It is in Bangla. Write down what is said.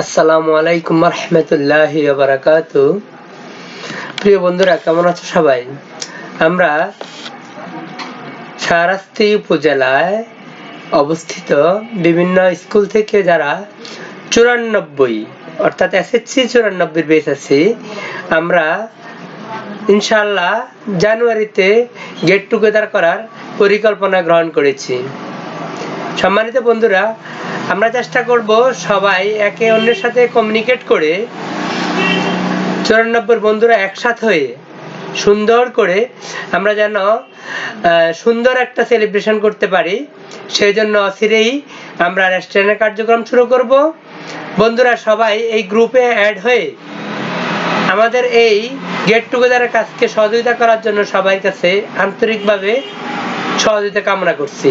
আসসালামু আলাইকুম রহমতুল্লাহ বারাকাত প্রিয় বন্ধুরা, কেমন আছো সবাই? আমরা শাহরাস্তি উপজেলায় অবস্থিত বিভিন্ন স্কুল থেকে যারা চুরানব্বই, অর্থাৎ এসএসসি চুরানব্বই বেস আছি, আমরা ইনশাল্লাহ জানুয়ারিতে গেট টুগেদার করার পরিকল্পনা গ্রহণ করেছি। সম্মানিত বন্ধুরা আমরা চেষ্টা করব সবাই একে অন্যের সাথে কমিউনিকেট করে চুরানব্বই বন্ধুরা একসাথ হয়ে সুন্দর করে আমরা যেন সুন্দর একটা সেলিব্রেশন করতে পারি। সেই জন্য অচিরেই আমরা রেস্টুরেন্টের কার্যক্রম শুরু করব। বন্ধুরা সবাই এই গ্রুপে অ্যাড হয়ে আমাদের এই গেট টুগেদারের কাজকে সহযোগিতা করার জন্য সবার কাছে আন্তরিকভাবে সহযোগিতা কামনা করছি।